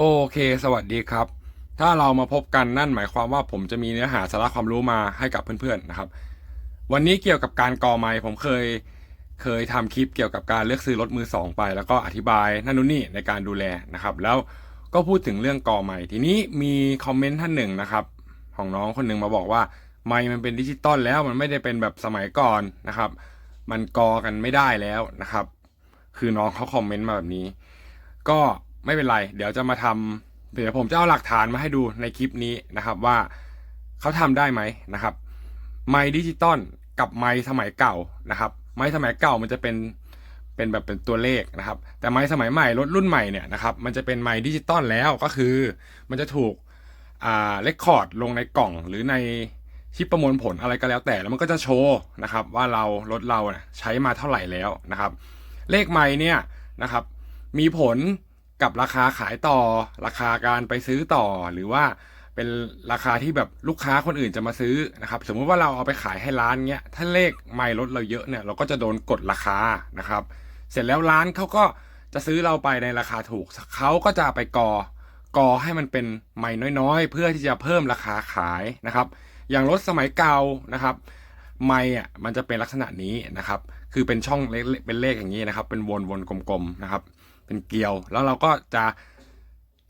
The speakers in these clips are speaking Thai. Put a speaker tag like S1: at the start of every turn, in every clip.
S1: โอเค สวัสดีครับ ถ้าเรามาพบกันนั่นหมายความว่าผมจะมีเนื้อหาสาระความรู้มาให้กับเพื่อนๆนะครับ วันนี้เกี่ยวกับการกอไม้ผมเคยเคยทำคลิปเกี่ยวกับการเลือกซื้อรถมือสองไป แล้วก็อธิบายนั่นนู่นนี่ในการดูแลนะครับ แล้วก็พูดถึงเรื่องกอไม้ทีนี้มีคอมเมนต์ท่านหนึ่งนะครับ ของน้องคนหนึ่งมาบอกว่าไม้มันเป็นดิจิตอลแล้วมันไม่ได้เป็นแบบสมัยก่อนนะครับ มันกอกันไม่ได้แล้วนะครับ คือน้องเขาคอมเมนต์มาแบบนี้ ก็ ไม่เป็นไร เดี๋ยวจะมาทำเดี๋ยวผมจะเอาหลักฐานมาให้ดูในคลิปนี้นะครับว่าเขาทำได้ไหมนะครับ ไม้ดิจิตอลกับไม้สมัยเก่านะครับ ไม้สมัยเก่ามันจะเป็นเป็นแบบเป็นตัวเลขนะครับ แต่ไม้สมัยใหม่รถรุ่นใหม่เนี่ยนะครับ มันจะเป็นไม้ดิจิตอลแล้วก็คือ มันจะถูกอ่าเลคคอร์ดลงในกล่องหรือในชิปประมวลผลอะไรก็แล้วแต่แล้วมันก็จะโชว์นะครับ ว่าเรารถเราใช้มาเท่าไหร่แล้วนะครับ เลขไม้เนี่ยนะครับ มีผล กับราคาขายต่อ ราคาการไปซื้อต่อหรือว่าเป็นราคาที่แบบลูกค้าคนอื่นจะมาซื้อนะครับ สมมุติว่าเราเอาไปขายให้ร้านเงี้ยถ้าเลขไม่ลดเราเยอะเนี่ยเราก็จะโดนกดราคานะครับ เสร็จแล้วร้านเขาก็จะซื้อเราไปในราคาถูกเขาก็จะไปกอกอให้มันเป็นไม่น้อยๆ เพื่อที่จะเพิ่มราคาขายนะครับ อย่างรถสมัยเก่านะครับ ไม่อะมันจะเป็นลักษณะนี้นะครับ คือเป็นช่องเล็กเป็นเลขอย่างนี้นะครับ เป็นวนวนๆกลมๆนะครับ เป็นเกลียว แล้วเราก็จะ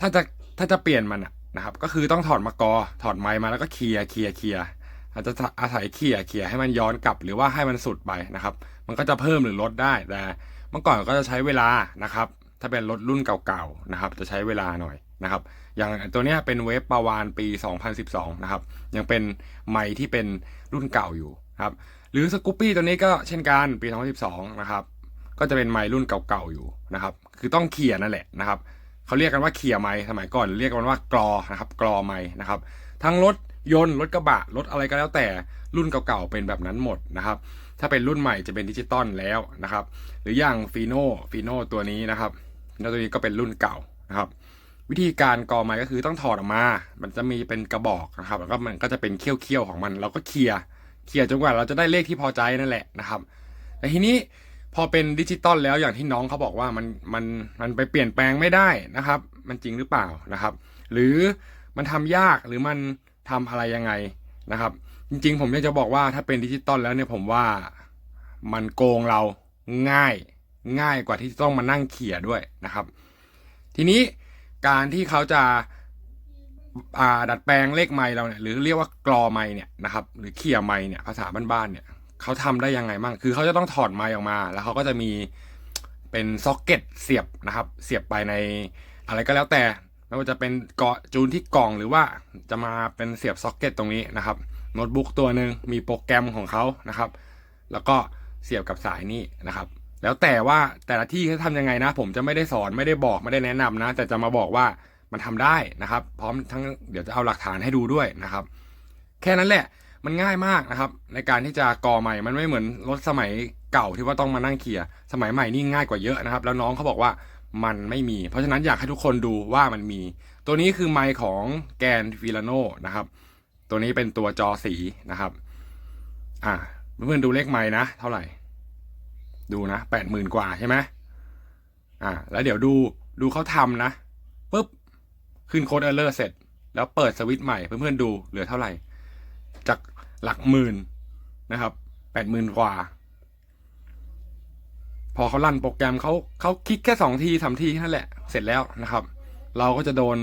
S1: ถ้าจะถ้าจะเปลี่ยนมันนะครับ ก็คือต้องถอดมากอถอดไม้มาแล้วก็เคลียร์เคลียร์เคลียร์อาจจะอาศัยเคลียเคลียให้มันย้อนกลับหรือว่าให้มันสุดไปนะครับ มันก็จะเพิ่มหรือลดได้แต่เมื่อก่อนก็จะใช้เวลานะครับ ถ้าเป็นรถรุ่นเก่าๆนะครับ จะใช้เวลาหน่อยนะครับ อย่างตัวนี้เป็นเวฟปาวานปี 2012 นะครับ ยังเป็นไม้ที่เป็นรุ่นเก่าอยู่ครับ หรือสกูปปี้ตัวนี้ก็เช่นกันปี 2012 นะครับ ก็จะเป็นไม้รุ่นเก่าๆอยู่นะครับ คือต้องเขี่ยนั่นแหละนะครับเขาเรียกกันว่าเขี่ยไม้สมัยก่อน เรียกกันว่ากรอนะครับกรอไม้นะครับ ทั้งรถยนต์รถกระบะรถอะไรก็แล้วแต่รุ่นเก่าๆเป็นแบบนั้นหมดนะครับ ถ้าเป็นรุ่นใหม่จะเป็นดิจิตอลแล้วนะครับ หรืออย่างฟีโน่ฟีโน่ตัวนี้นะครับฟีโน่ตัวนี้ก็เป็นรุ่นเก่านะครับวิธีการกอไม้ก็คือต้องถอดออกมา มันจะมีเป็นกระบอกนะครับ แล้วก็มันก็จะเป็นเขี้ยวๆของมัน เราก็เคลียร์ เคลียร์จนกว่าเราจะได้เลขที่พอใจนั่นแหละนะครับ แต่ทีนี้ อเป็นดิจิตอลแล้วอย่างที่น้องเขาบอกว่ามันมันมันไปเปลี่ยนแปลงไม่ได้นะครับ มันจริงหรือเปล่านะครับ หรือมันทำยากหรือมันทำอะไรยังไงนะครับ จริงๆ ผมอยากจะบอกว่าถ้าเป็นดิจิตอลแล้วเนี่ยผมว่ามันโกงเราง่ายง่ายกว่าที่ต้องมานั่งเขี่ยด้วยนะครับ ทีนี้การที่เขาจะอ่าดัดแปลงเลขไม้เราเนี่ยหรือเรียกว่ากรอไม้เนี่ยนะครับ หรือเขี่ยไม้เนี่ยภาษาบ้านๆเนี่ย เขาทำได้ยังไงบ้างคือเขาจะต้องถอดไม้ออกมา แล้วเขาก็จะมีเป็นซ็อกเก็ตเสียบนะครับ เสียบไปในอะไรก็แล้วแต่ไม่ว่าจะเป็นเกาะจูนที่กล่องหรือว่าจะมาเป็นเสียบซ็อกเก็ตตรงนี้นะครับโน้ตบุ๊กตัวหนึ่งมีโปรแกรมของเขานะครับ แล้วก็เสียบกับสายนี่นะครับ แล้วแต่ว่าแต่ละที่เขาทำยังไงนะ ผมจะไม่ได้สอนไม่ได้บอกไม่ได้แนะนำนะ แต่จะมาบอกว่ามันทำได้นะครับ พร้อมทั้งเดี๋ยวจะเอาหลักฐานให้ดูด้วยนะครับ แค่นั้นแหละ มันง่ายมากนะครับ ในการที่จะก่อใหม่มันไม่เหมือนรถสมัยเก่าที่ว่าต้องมานั่งเคลียร์สมัยใหม่นี่ง่ายกว่าเยอะนะครับ แล้วน้องเขาบอกว่ามันไม่มี เพราะฉะนั้นอยากให้ทุกคนดูว่ามันมี ตัวนี้คือไมค์ของแกนฟิลาโนนะครับ ตัวนี้เป็นตัวจอสีนะครับ อ่าเพื่อนดูเลขไม้นะ เท่าไหร่ ดูนะแปดหมื่นกว่าใช่ไหมอ่า แล้วเดี๋ยวดูดูเขาทำนะปุ๊บขึ้นโค้ดเออร์เลอร์เสร็จ แล้วเปิดสวิตช์ใหม่เพื่อนๆดูเหลือเท่าไหร่ จาก หลักหมื่นนะครับแปดหมื่นกว่า พอเขาลั่นโปรแกรมเขาเขาคลิกแค่สองทีสามทีนั่นแหละเสร็จแล้วนะครับ เราก็จะโดน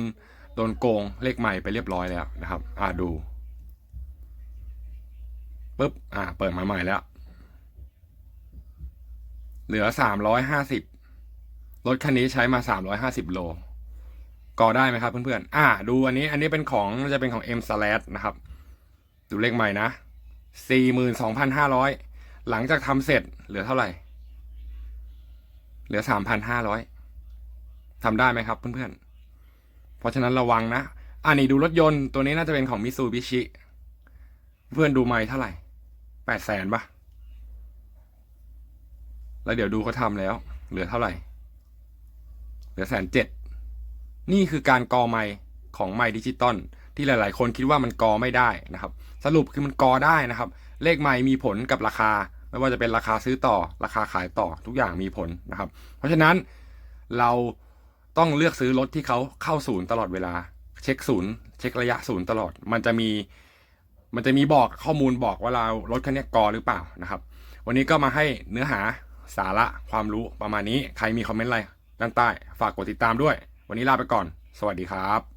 S1: โดนโกงเลขใหม่ไปเรียบร้อยแล้วนะครับ อ่าดูปุ๊บอ่า เปิดมาใหม่แล้ว เหลือสามร้อยห้าสิบรถคันนี้ใช้มาสามร้อยห้าสิบโลกอได้ไหมครับเพื่อนๆ อ่า ดูอันนี้ อันนี้เป็นของจะเป็นของ M slash นะครับ ดูเลขใหม่นะสี่หมื่นสองพันห้าร้อยหลังจากทำเสร็จเหลือเท่าไหร่ เหลือสามพันห้าร้อยทำได้ไหมครับเพื่อนๆ เพราะฉะนั้นระวังนะอ่านี่ดูรถยนต์ตัวนี้น่าจะเป็นของมิซูบิชิ เพื่อนดูไม่เท่าไหร่แปดแสนปะแล้วเดี๋ยวดูเขาทำแล้ว เหลือเท่าไหร่ เหลือแสนเจ็ด นี่คือการกอไม้ของไม้ดิจิตอล ที่หลาย ๆ คนคิดว่ามันกอไม่ได้นะครับ สรุปคือมันกอได้นะครับ เลขไม้มีผลกับราคา ไม่ว่าจะเป็นราคาซื้อต่อ ราคาขายต่อทุกอย่างมีผลนะครับ เพราะฉะนั้นเราต้องเลือกซื้อรถที่เขาเข้าศูนย์ตลอดเวลา เช็คศูนย์เช็คระยะศูนย์ตลอด มันจะมีมันจะมีบอกข้อมูลบอกว่าเรารถคันนี้กอหรือเปล่านะครับ วันนี้ก็มาให้เนื้อหาสาระความรู้ประมาณนี้ ใครมีคอมเมนต์อะไรด้านใต้ ฝากกดติดตามด้วย วันนี้ลาไปก่อน สวัสดีครับ